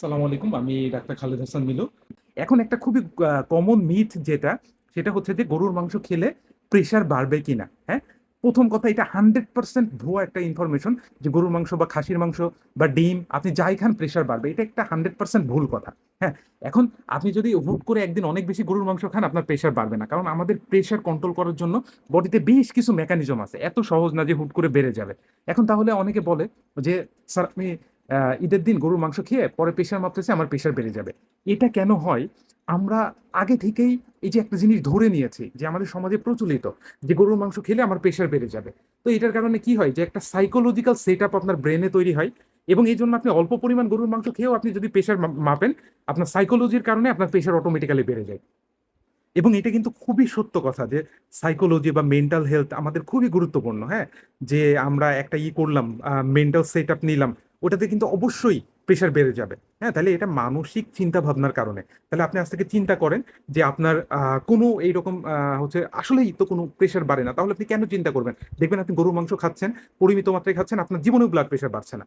সালাম আলাইকুম, আমি ডাক্তার খালেদ হাসান মিলু। এখন একটা খুবই কমন মিথ যেটা, সেটা হচ্ছে যে গরুর মাংস খেলে প্রেশার বাড়বে কিনা হ্যাঁ? প্রথম কথা, এটা হান্ড্রেড পার্সেন্ট ভুয়া একটা ইনফরমেশন যে গরুর মাংস বা খাসির মাংস বা ডিম, আপনি যাই খান প্রেশার বাড়বে। এটা একটা হান্ড্রেড পার্সেন্ট ভুল কথা হ্যাঁ? এখন আপনি যদি হুট করে একদিন অনেক বেশি গরুর মাংস খান, আপনার প্রেশার বাড়বে না। কারণ আমাদের প্রেশার কন্ট্রোল করার জন্য বডিতে বেশ কিছু মেকানিজম আছে। এত সহজ না যে হুট করে বেড়ে যাবে। এখন তাহলে অনেকে বলে যে, স্যার, আপনি ঈদের দিন গরুর মাংস খেয়ে পরে প্রেশার মাপতেছে, আমার প্রেশার বেড়ে যাবে। এটা কেন হয়? আমরা আগে থেকেই এই যে একটা জিনিস ধরে নিয়েছি যে আমাদের সমাজে প্রচলিত যে গরুর মাংস খেলে আমার প্রেশার বেড়ে যাবে। তো এটার কারণে কি হয়? যে একটা সাইকোলজিক্যাল সেট আপ আপনার ব্রেনে তৈরি হয় এবং এই জন্য আপনি অল্প পরিমাণ গরুর মাংস খেয়েও আপনি যদি প্রেশার মাপেন, আপনার সাইকোলজির কারণে আপনার প্রেশার অটোমেটিক্যালি বেড়ে যায়। এবং এটা কিন্তু খুবই সত্য কথা যে সাইকোলজি বা মেন্টাল হেলথ আমাদের খুবই গুরুত্বপূর্ণ হ্যাঁ? যে আমরা একটা ই করলাম মেন্টাল সেট আপ নিলাম ওটাতে কিন্তু অবশ্যই প্রেশার বেড়ে যাবে। হ্যাঁ তাহলে এটা মানসিক চিন্তা ভাবনার কারণে। তাহলে আপনি আজ থেকে চিন্তা করেন যে আপনার কোনো এইরকম হচ্ছে আসলেই তো কোনো প্রেশার বাড়ে না। তাহলে আপনি কেন চিন্তা করবেন? দেখবেন আপনি গরুর মাংস খাচ্ছেন, পরিমিত মাত্রায় খাচ্ছেন, আপনার জীবনেও ব্লাড প্রেশার বাড়ছে না।